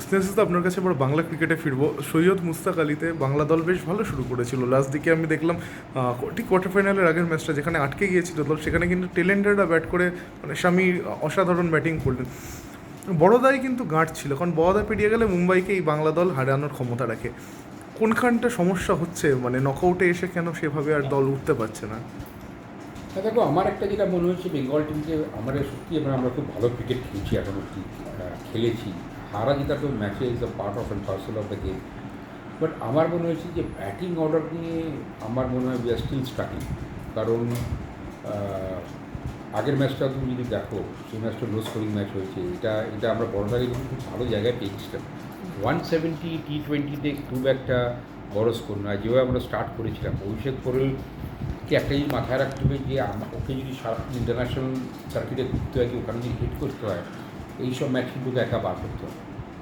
স্নেহাশিস আপনার কাছে এবার বাংলা ক্রিকেটে ফিরবো। সৈয়দ মুস্তাক আলীতে বাংলা দল বেশ ভালো শুরু করেছিল। লাস্ট দিকে আমি দেখলাম ঠিক কোয়ার্টার ফাইনালের আগের ম্যাচটা যেখানে আটকে গিয়েছিল দল, সেখানে কিন্তু টেলেন্ডাররা ব্যাট করে মানে স্বামী অসাধারণ ব্যাটিং করলেন। বড়দাই কিন্তু গাঁট ছিল, কারণ বড়দা পেরিয়ে গেলে মুম্বাইকে এই বাংলা দল হারানোর ক্ষমতা রাখে। কোনখানটা সমস্যা হচ্ছে? মানে নকআউটে এসে কেন সেভাবে আর দল উঠতে পারছে না? হ্যাঁ দেখো, আমার একটা যেটা মনে হচ্ছে বেঙ্গল টিমকে আমরা সত্যি আমরা খুব ভালো ক্রিকেট খেলছি, এখন খেলেছি। জেতা তো ম্যাচে is a part of and parcel of the game but আমার মনে হয়েছে যে ব্যাটিং অর্ডার নিয়ে আমার মনে হয় উই আর স্টিল স্ট্রাগলিং কারণ আগের ম্যাচটা তুমি যদি দেখো, সেই ম্যাচটা লো স্কোরিং ম্যাচ হয়েছে। এটা এটা আমরা কিন্তু খুব ভালো জায়গায় পেয়েছিলাম ওয়ান সেভেন্টি টি টোয়েন্টিতে খুব একটা বড় স্কোর নয়। যেভাবে আমরা স্টার্ট করেছিলাম, অভিষেক করেল কি একটা জিনিস মাথায় রাখতে হবে যে ওকে যদি ইন্টারন্যাশনাল সার্কিটে ঘুরতে হয় কি ওখানে যদি হিট করতে হয় এইসব ওকে একা বার করতে হয়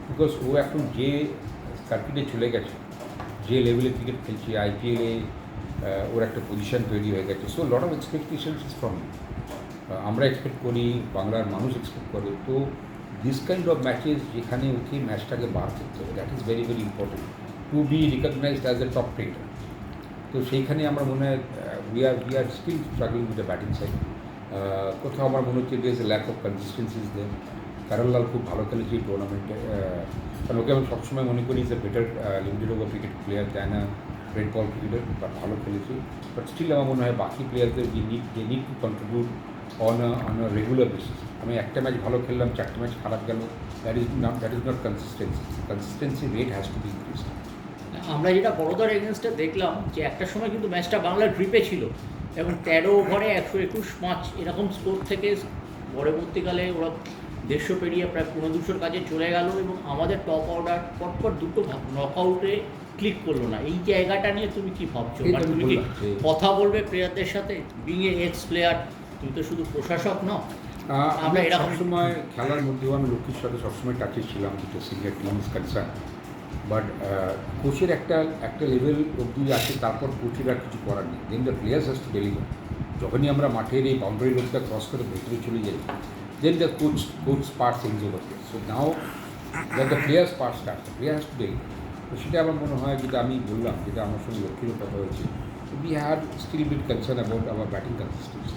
বিকজ ও এখন যে সার্কিটে চলে গেছে, যে লেভেলে ক্রিকেট খেলছে আইপিএলে ওর একটা পজিশন তৈরি হয়ে গেছে। So lot of expectations is from আমরা এক্সপেক্ট করি, বাংলার মানুষ এক্সপেক্ট করে। তো দিস কাইন্ড অফ ম্যাচেস যেখানে ওকে ম্যাচটাকে বার করতে হবে। That is very very important to be recognised as a top cricketer তো, সেইখানে আমার মনে হয় we are we are still struggling with the batting side কোথাও আমার মনে হচ্ছে there lack of consistencies then কারণলাল খুব ভালো খেলেছে টুর্নামেন্টে কারণ ওকে আমি সবসময় মনে করি a better limited over cricket player than a red ball cricketer but ভালো খেলেছে। বাট স্টিল আমার মনে হয় বাকি প্লেয়ারদের যে নিড যে need to contribute on on a regular basis আমি একটা ম্যাচ ভালো খেললাম, চারটে ম্যাচ খারাপ গেল that is not that is not consistency consistency rate has to be increase আমরা যেটা বড়োদার এগেনস্টে দেখলাম যে একটা সময় কিন্তু ম্যাচটা বাংলার গ্রিপে ছিল, এবং তেরো ওভারে একশো একুশ পাঁচ এরকম স্কোর থেকে পরবর্তীকালে ওরা দেড়শো পেরিয়ে প্রায় পনেরো দুশোর কাছে চলে গেল এবং আমাদের টপ অর্ডার পরপর দুটো নক আউটে ক্লিক করল না। এই জায়গাটা নিয়ে তুমি কি ভাবছ? মানে তুমি কি কথা বলবে প্লেয়ারদের সাথে? বিং এ এক্স প্লেয়ার তুমি তো শুধু প্রশাসক নও। আমরা এরকম- সময় খেলার মধ্যেও আমি লক্ষ্মীর সাথে সবসময় টাচে ছিলাম যেটা senior team is concern but কোচের একটা একটা লেভেল অব্দি আছে তারপর কোচের আর কিছু করার নেই। Then the players has to deliver যখনই আমরা মাঠের এই বাউন্ডারি রোডটা ক্রস করে ভেতরে চলে যাই then the coach coach part things over so now that the players part start the player has to deliver তো সেটা আমার মনে হয় যেটা আমি বললাম যেটা আমার সঙ্গে লক্ষ্মীরও কথা হয়েছে we had still bit concern about our batting consistency